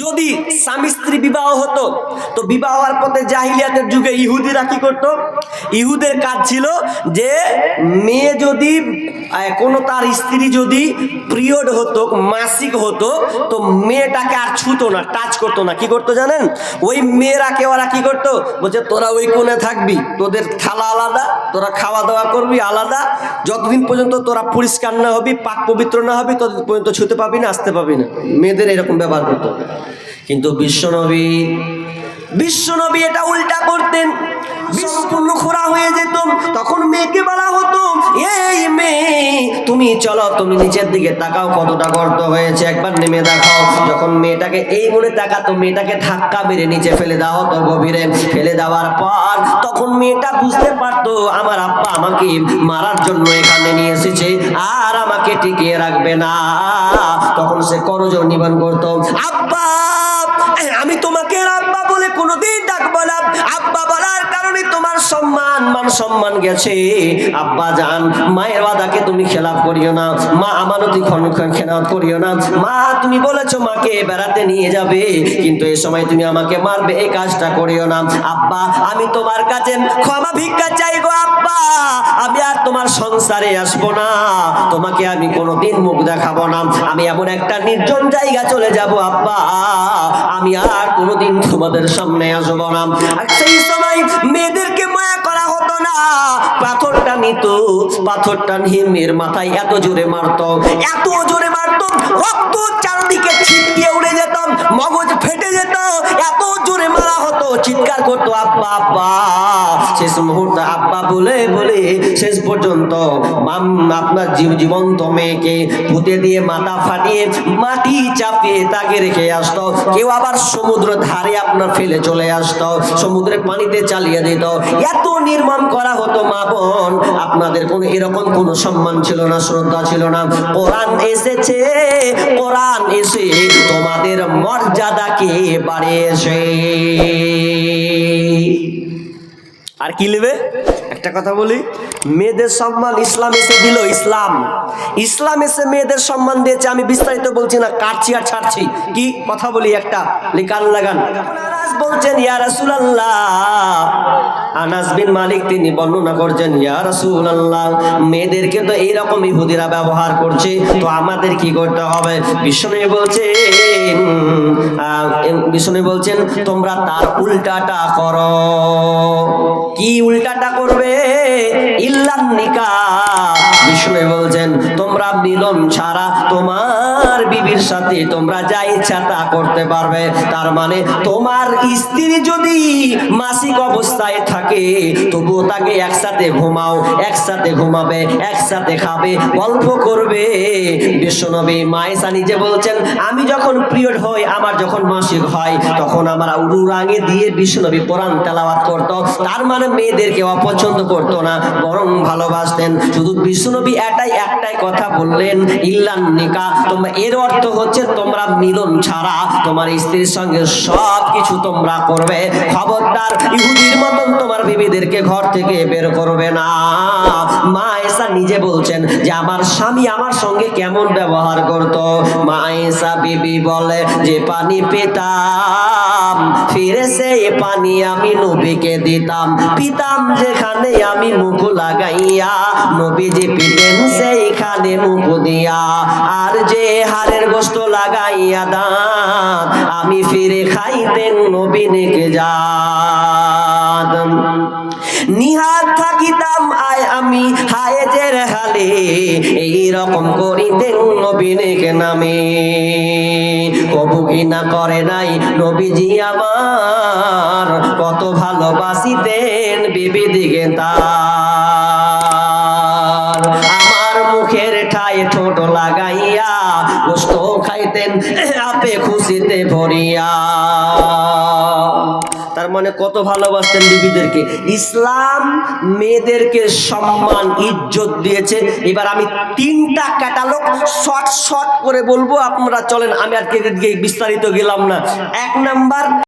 যদি স্বামী স্ত্রী বিবাহ হতো, তো বিবাহ হওয়ার পথে জাহিলিয়াতের যুগে ইহুদিরা কি করতো? ইহুদের কাজ ছিল যে মেয়ে যদি কোনো তার স্ত্রী যদি পিরিয়ড হতো, মাসিক হতো, তো মেয়েটাকে আর ছুতো না, টাচ করতো না। কি করতো জানেন? ওই মেয়েরাকে ওরা কি করতো? বলছে, তোরা ওই কোণে থাকবি, তোদের থালা আলাদা তোরা খাওয়া দাওয়া করবি আলাদা, যতদিন পর্যন্ত তোরা পরিষ্কার না হবি, পাক পবিত্র না হবি, ততদিন পর্যন্ত ছুতে পাবি না, আসতে পাবি না। মেয়েদের এরকম ব্যবহার করতো কিন্তু বিশ্বনবী বিশ্বনবী এটা উল্টা করতেন। সম্পূর্ণ তখন মেয়েকে বলা হতো এই মেয়ে, তুমি চলো, তুমি নিচের দিকে তাকাও, কতটা গর্ত হয়েছে, একবার নেমে দেখাও। যখন মেয়েটাকে এই বলে তাকাতো, মেয়েটাকে ধাক্কা মেরে নিচে ফেলে দেওয়া হতো গভীরে। ফেলে দেওয়ার পর তখন মেয়েটা বুঝতে পারতো, আমার আব্বা আমাকে মারার জন্য এখানে নিয়ে এসেছে, আর আমাকে টিকিয়ে রাখবে না। তখন সে করজ নিবান করতো, আব্বা, আমি তোমাকে আব্বা বলে কোনোদিন ডাকবো না। আব্বা বলার কারণে তোমার সম্মান মান সম্মান গেছে। আব্বা জান, মায়ের বাদাকে তুমি খেলাপ করিও না, মা আমানতি খেলাপ করিও না। মা, তুমি বলেছ মাকে বেড়াতে নিয়ে যাবে, কিন্তু এই সময় তুমি আমাকে মারবে, এই কাজটা করিও না। আব্বা, আমি তোমার কাছে ক্ষমা ভিক্ষা চাই গো আব্বা, আমি আর তোমার সংসারে আসব না, তোমাকে আমি কোনোদিন মুখ দেখাবো না। আমি এমন একটা নির্জন জায়গা চলে যাব আব্বা, আমি আর কোনোদিন তোমাদের সামনে আসব না। আর সেই সময় মেয়েদেরকে মায়া না। পাথরটা নিত পাথরটা মেয়ের মাথায় এত জোরে মারতো এত জোরে মারত রক্ত চারদিকে ছিটকে উড়ে যেতাম, মগজ ফেটে যেত, এত জোরে মারা চিৎকার করতো, আব্বা আব্বা। শেষ মুহূর্তে আব্বা বলে বলে, শেষ পর্যন্ত আপনার জীব- জীবন্ত মেয়েকে পুঁতে দিয়ে মাথা ফাটিয়ে মাটি চাপিয়ে তাকে রেখে আসতো। কেউ আবার সমুদ্র ধারে আপনার ফেলে চলে আসতো, সমুদ্রের পানিতে চালিয়ে দিত। এত নির্মম করা হতো, মা বোন। আপনাদের কোনো এরকম কোনো সম্মান ছিল না, শ্রদ্ধা ছিল না। কোরআন এসেছে, কোরআন এসে তোমাদের মর্যাদাকে বাড়িয়েছে। আর কি নেবে? একটা কথা বলি, মেয়েদের সম্মান ইসলাম এসে দিল ইসলাম। ইসলাম এসে মেয়েদের সম্মান দিয়েছে, আমি বিস্তারিত বলছি না, কাটছি আর ছাড়ছি। কি কথা বলি একটা? লিকান লাগান। বলছেন, ইয়া রাসূলুল্লাহ। আনাস বিন মালিক তিনি বর্ণনা করছেন, ইয়া রাসূলুল্লাহ, মেয়েদেরকে তো এইরকম ইহুদিরা ব্যবহার করছে, তো আমাদের কি করতে হবে? বিষ্ণু বলছেন বিষ্ণু বলছেন, তোমরা তার উল্টাটা করো। কি উল্টাটা করবে? ইল্লান নিকা। বিষ্ণু বলছেন তোমরা মিলন ছাড়া তোমার বিবির সাথে তোমরা যা ইচ্ছা তা করতে পারবে। তার মানে তোমার স্ত্রী যদি মাসিক অবস্থায় থাকে, তবুও তাকে একসাথে ঘুমাও, একসাথে ঘুমাবে, একসাথে খাবে, গল্প করবে। বিশ্বনবী মায়েসা নিজে বলছেন, আমি যখন পিরিয়ড হই, আমার যখন মাসিক হয়, তখন আমার উরুরাঙে দিয়ে বিশ্বনবী কোরআন তেলাওয়াত করত। তার মানে মেয়েদেরকে অপছন্দ করতো না, বরং ভালোবাসতেন। শুধু বিশ্বনবী এটাই একটাই কথা বললেন, ইল্লান নিকা, তোমরা এর অর্থ হচ্ছে, তোমরা মিলন ছাড়া, তোমার স্ত্রীর সঙ্গে সব কিছু তোমরা করবে, খবরদার ইহুদির মতন তোমার বিবিদেরকে ঘর থেকে বের করবে না। মা এসা নিজে বলছেন যে, আমার স্বামী আমার সঙ্গে কেমন ব্যবহার করত? মা এসা বিবি বলে, যে পানি পেতাম, ফিরে সে পানি আমি নবীকে দিতাম। পিতাম যেখানে আমি মুখ লাগাইয়া, নবীজি পিতেন সেইখানে মুখ দিয়া। আর যে হারের গোস্ত লাগাইয়া দাঁত আমি ফিরে খাইতেন নবীনকে যাত নিহাত থাকিতাম, আয় আমি হায়েজের হালে এই রকম করিতেন নবীনকে নামে। কবু ঘৃণা করে নাই নবীজি আমার, কত ভালোবাসিতেন বিবি দিকে তার। ঠায় ঠোঁট লাগাইয়া, গোস্ত খাইতেন আপে খুশিতে ভরিয়া। তার মানে কত ভালোবাসতেন বিবিদেরকে। ইসলাম মেয়েদেরকে সম্মান, ইজ্জত দিয়েছে। এবার আমি তিনটা ক্যাটালগ শর্ট শর্ট করে বলব, আপনারা চলেন, আমি আর কে বিস্তারিত গেলাম না। এক নাম্বার